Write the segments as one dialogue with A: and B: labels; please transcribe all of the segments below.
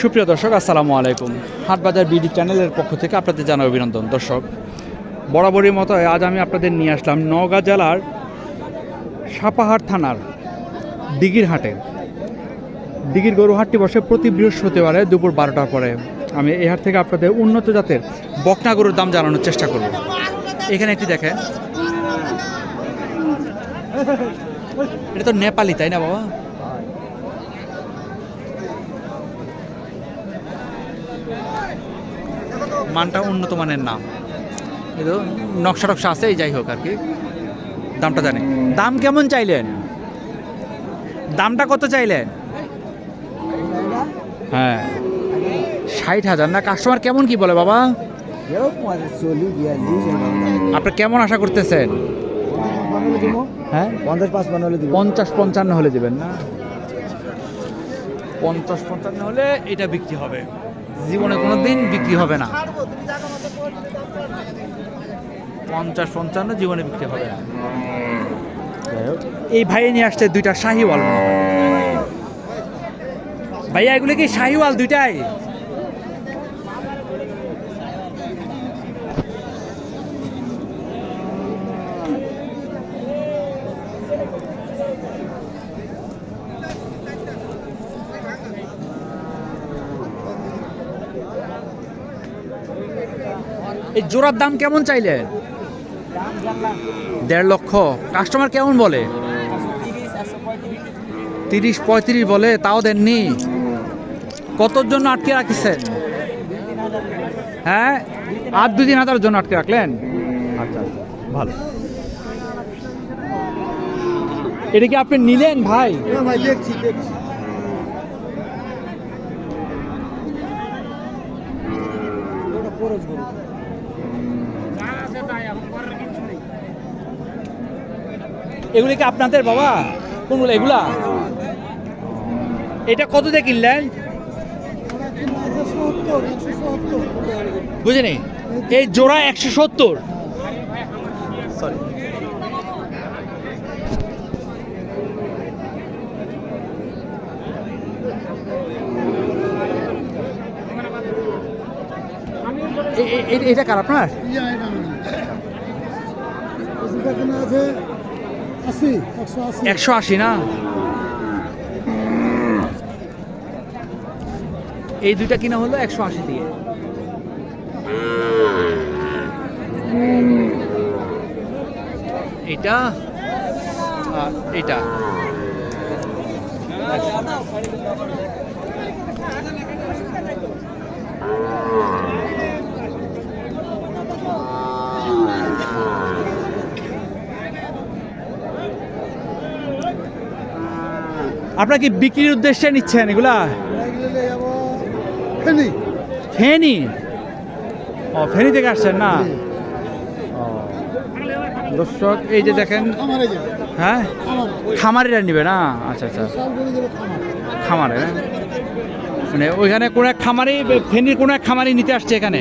A: সুপ্রিয় দর্শক, আসসালামু আলাইকুম। হাটবাজার বিডি চ্যানেলের পক্ষ থেকে আপনাদের জানাই অভিনন্দন। দর্শক, বরাবরই মতো আজ আমি আপনাদের নিয়ে আসলাম নওগাঁ জেলার সাপাহাট থানার দিঘির হাটে। দিঘির গরু হাটটি বসে প্রতি বৃহস্পতিবারে দুপুর বারোটার পরে। আমি এই হাট থেকে আপনাদের উন্নত জাতের বকনা গরুর দাম জানানোর চেষ্টা করব। এখানে একটি দেখেন। এটা তো নেপালি, তাই না বাবা? মানটা উন্নত মানের নাম। কিন্তু নকশা টকশা আছে এই যাই হোক আর কি। দামটা জানি। দাম কেমন চাইলেন? দামটা কত চাইলেন? হ্যাঁ। ষাট হাজার। না কাস্টমার কেমন কি বলে বাবা? আপনি কেমন আশা করতেছেন? হ্যাঁ?
B: পঞ্চাশ হলে দিব
A: পঞ্চাশ পঞ্চান্ন হলে দেবেন। না পঞ্চাশ পঞ্চান্ন হলে এটা বিক্রি হবে। জীবনে কোনো দিন বিক্রি হবে না। পঞ্চাশ পঞ্চান্ন জীবনে বিক্রি হবে না। এই ভাই নিয়ে আসছে দুইটা শাহিওয়াল। ভাইয়া, এগুলো কি শাহিওয়াল দুইটাই? এই জোড়ার দাম কেমন চাইলেন দেড় লক্ষ। কাস্টমার কেমন বলে? তিরিশ পঁয়ত্রিশ বলে, তাও দেননি। কতর জন্য আটকে রাখিছেন? হ্যাঁ? আর দুদিন হাজার জন্য আটকে রাখলেন? আচ্ছা আচ্ছা ভালো। এটা কি আপনি নিলেন ভাই?
B: ভাই, দেখছি দেখছি।
A: এগুলি কি আপনাদের বাবা? কোনগুলো এগুলা? এটা কত দিয়ে কিনলেন? বুঝিনি? এই জোড়া একশো সত্তর। সরি এটা কার আপনার?
B: আছে একশো আশি
A: না? এই দুইটা কিনা হলো একশো আশি দিয়ে। এটা আর এটা আপনারা কি বিক্রির উদ্দেশ্যে নিচ্ছেন এগুলা? ফেনি। ও ফেনি থেকে আসছেন না। দর্শক এই যে দেখেন হ্যাঁ?
B: খামার।
A: খামারিরা নিবে না? আচ্ছা আচ্ছা।
B: খামারে।
A: হ্যাঁ? মানে ওইখানে কোনো এক খামারি ফেনির কোনো এক খামারি নিতে আসছে এখানে?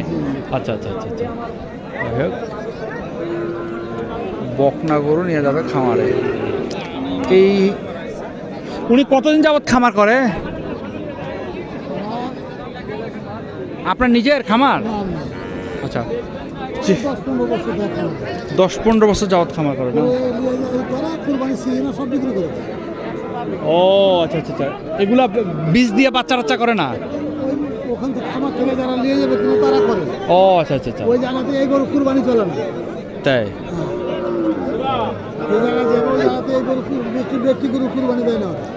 A: আচ্ছা আচ্ছা আচ্ছা আচ্ছা। বকনা গরু নিয়ে যাবে খামারে। এই উনি কতদিন যাবত খামার করে? আপনার নিজের খামার? আচ্ছা।
B: দশ পনেরো বছর ধরে খামার
A: করে না। ও আচ্ছা আচ্ছা আচ্ছা। এগুলা বীজ দিয়ে বাচ্চা টাচ্চা করে না?
B: ওখান থেকে খামার থেকে যারা নিয়ে যাবে তারা করে।
A: ও আচ্ছা আচ্ছা আচ্ছা।
B: ওই জায়গাতে এই গরু কুরবানি চলে না।
A: তাই?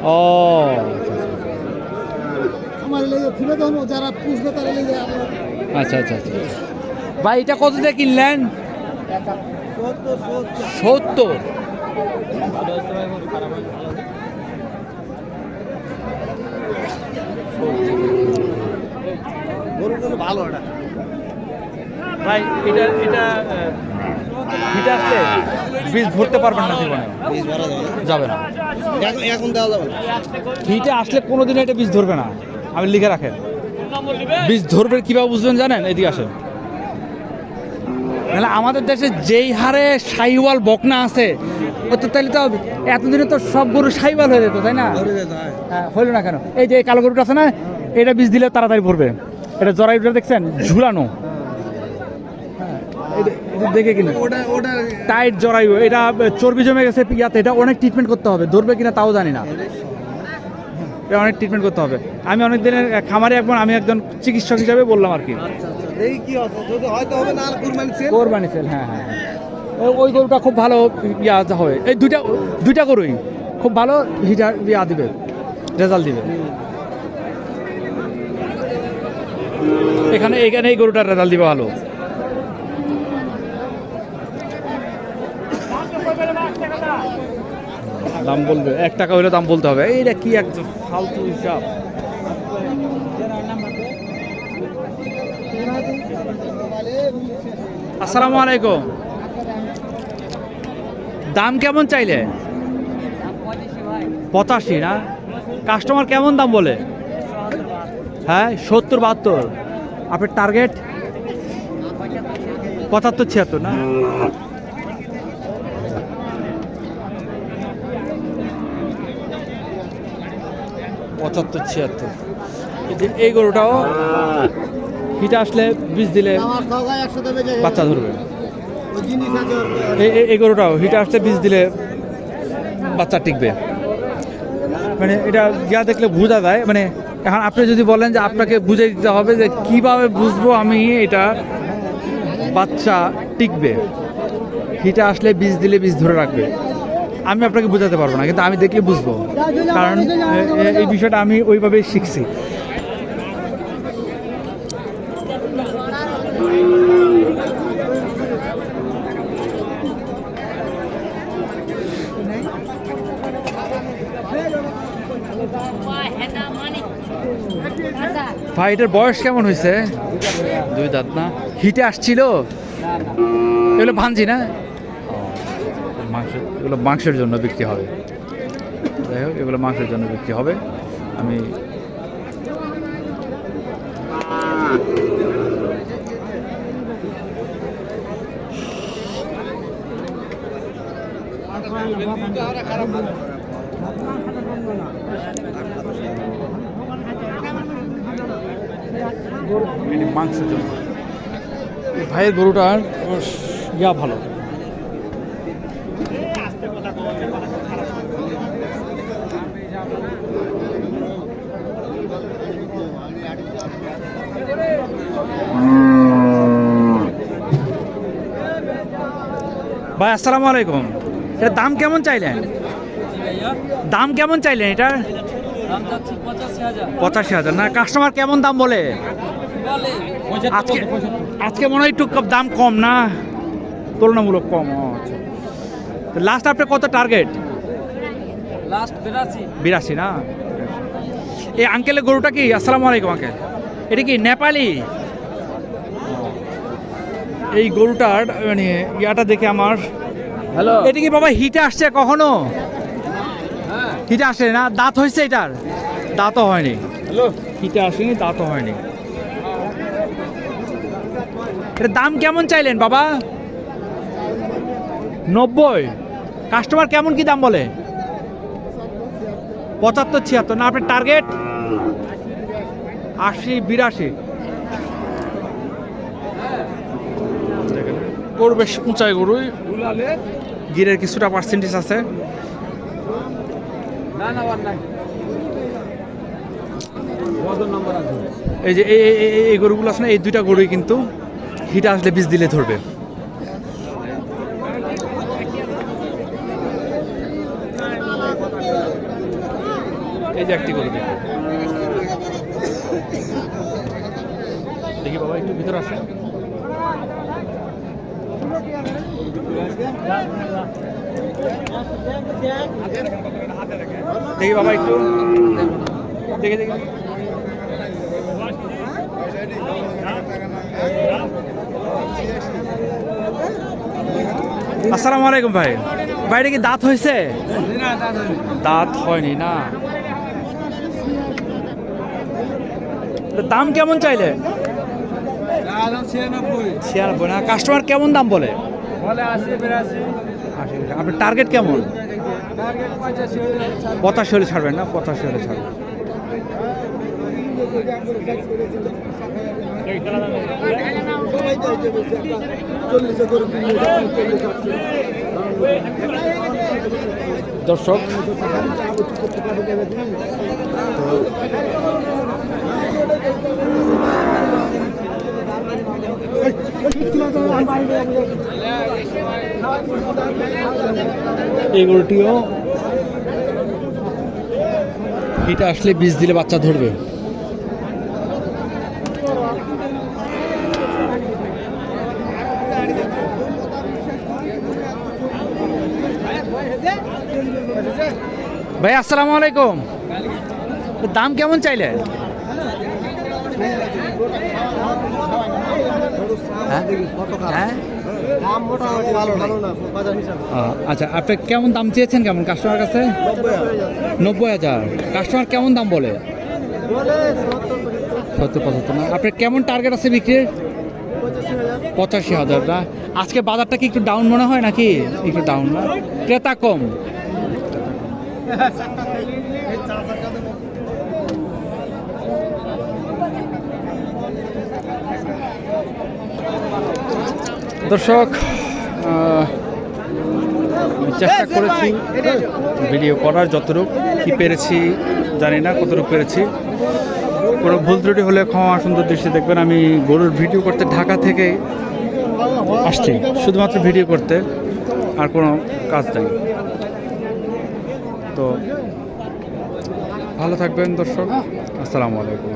A: ও। আচ্ছা আচ্ছা।
B: খামারে লেগে ফিরে তখন যারা পুষবে তারা লেগে আমরা
A: আচ্ছা আচ্ছা আচ্ছা। ভাই এটা কত দিয়ে কিনলেন? সত্তর।
B: ভালো
A: ভাই এটা এটা হিটে আসলে বীজ ভরতে পারবেন না জীবনে।
B: বীজ ভরা যাবে না।
A: যাবে না।
B: এখন- দেওয়া যাবে না।
A: হিটে আসলে কোনোদিন এটা বীজ ধরবে না। আমি লিখে রাখেন। বীজ ধরবে কীভাবে বুঝবেন জানেন? এদিকে আসেন। নাহলে আমাদের দেশে যেই হারে সাইওয়াল বকনা আছে ও তো তাহলে তো এতদিনে তো সব গরু সাইওয়াল হয়ে যেত তাই না?
B: হয়
A: হ্যাঁ। হইল না কেন? এই যে কালো গরুটা আছে না এটা বীজ দিলে তাড়াতাড়ি পড়বে এটা জরাইটা দেখছেন? ঝুলানো। দেখে কিনা?
B: ওটা ওটা
A: টাইট জরায়ু এটা চর্বি জমে গেছে ইয়াতে এটা অনেক ট্রিটমেন্ট করতে হবে। ধরবে কিনা তাও জানি না। এটা অনেক ট্রিটমেন্ট করতে হবে। আমি অনেক দিনের খামারে একবার আমি একজন চিকিৎসক হিসাবে বললাম আর কি।
B: হবে না আর কুরবানি সেল
A: হ্যাঁ হ্যাঁ হ্যাঁ। ওই গরুটা খুব ভালো ইয়া হবে। এই দুইটা দুইটা গরুই। খুব ভালো হিটা ইয়া দিবে রেজাল্ট দিবে। এখানে এখানে এই গরুটার রেজাল্ট দিবে ভালো। দাম বলবে, এক টাকা হলে দাম বলতে হবে। এইটা কি এক ফালতু হিসাব? আসসালামু আলাইকুম। দাম কেমন চাইলে? পঁচাশি না? কাস্টমার কেমন দাম বলে? হ্যাঁ সত্তর, বাহাত্তর। আপনার টার্গেট পঁচাত্তর, ছিয়াত্তর না? পঁচাত্তর, ছিয়াত্তর। এই গরুটাও হিটা আসলে বীজ দিলে বাচ্চা ধরবে। এই- গরুটাও হিটা আসলে বীজ দিলে বাচ্চা টিকবে। মানে এটা যা দেখলে বোঝা যায়। মানে এখন আপনি যদি বলেন যে আপনাকে বুঝে দিতে হবে যে কীভাবে বুঝব আমি এটা বাচ্চা টিকবে। হিটা আসলে বীজ দিলে বীজ ধরে রাখবে। আমি আপনাকে বোঝাতে পারব না কিন্তু আমি দেখলে বুঝব। কারণ এই বিষয়টা আমি ওইভাবেই শিখছি। ভাই এটার বয়স কেমন হয়েছে? দুই দাঁত না। হিটে আসছিল? এগুলো ভাঞ্জি না? মাংস এগুলো মাংসের জন্য বিক্রি হবে। যাই হোক এগুলো মাংসের জন্য বিক্রি হবে। আমি মাংসের জন্য। ভাইয়ের গরুটার ইয়া ভালো। ভাই আসসালামু আলাইকুম। এটা দাম কেমন চাইলেন? দাম কেমন চাইলেন এটার? পঁচাশি হাজার। না কাস্টমার কেমন দাম বলে? আজকে আজকে মনে হয় একটু দাম কম না? তুলনামূলক কম আচ্ছা। লাস্ট আপনার কত টার্গেট
C: লাস্ট বিরাশি।
A: না? এই আঙ্কেলের গরুটা কি? আসসালামু আলাইকুম আঙ্কেল এটা কি নেপালি? এই গরুটার মানে ইয়াটা দেখে আমার।
C: হ্যালো
A: এটা কি বাবা হিটে আসছে কখনো? হিটে আসে না? দাঁত হয়েছে এটার? দাঁতও হয়নি।
C: হ্যালো
A: হিটে আসেনি দাঁতও হয়নি। এটার দাম কেমন চাইলেন বাবা? নব্বই। কাস্টমার কেমন কি দাম বলে? পঁচাত্তর ছিয়াত্তর। না আপনার টার্গেট? আশি বিরাশি। গরু বেশ উঁচাই গরু গিরের কিছুটা পার্সেন্টেজ আছে। এই যে, এই- গরুগুলো আছে না, এই দুইটা গরুই কিন্তু হিটা আসলে বীজ দিলে ধরবে। এই যে একটি গরু দেখি বাবা, একটু ভিতরে আসে। দেখি বাবা একটু। দেখে, দেখি। আসসালামু আলাইকুম ভাই। ভাইটা কি দাঁত হয়েছে? দাঁত হয়নি না। দাম কেমন চাইলে?
C: ছিয়ানব্বই।
A: না কাস্টমার কেমন দাম বলে। আপনার টার্গেট কেমন?
C: টার্গেট পঁচাশি হলে
A: ছাড়বেন না? পঁচাশি হলে ছাড়বেন। দর্শক এই গরুটিও। এটা আসলে বীজ দিলে বাচ্চা ধরবে। ভাই আসসালামু আলাইকুম। দাম কেমন চাইলে হ্যাঁ? হ্যাঁ?
B: দাম মোটামুটি ভালো ভালো না বাজার হিসাবে
A: আহ, আচ্ছা আপনি কেমন দাম চেয়েছেন কেমন কাস্টমার কাছে? নব্বই হাজার। কাস্টমার কেমন দাম বলে? সত্তর, পঁচাত্তর না? আপনার কেমন টার্গেট আছে বিক্রির?
B: পঁচাশি হাজার,
A: না? আজকে বাজারটা কি একটু ডাউন মনে হয় নাকি? একটু ডাউন না? ক্রেতা কম। দর্শক চেষ্টা করেছি ভিডিও করার যতটুকু, কি পেরেছি জানি না, কতটুকু পেরেছি। কোনো ভুল ত্রুটি হলে ক্ষমা সুন্দর দৃষ্টি দেখবেন। আমি গরুর ভিডিও করতে ঢাকা থেকে আসছি, শুধুমাত্র ভিডিও করতে, আর কোনো কাজ নেই। তো, ভালো থাকবেন দর্শক। আসসালামু আলাইকুম।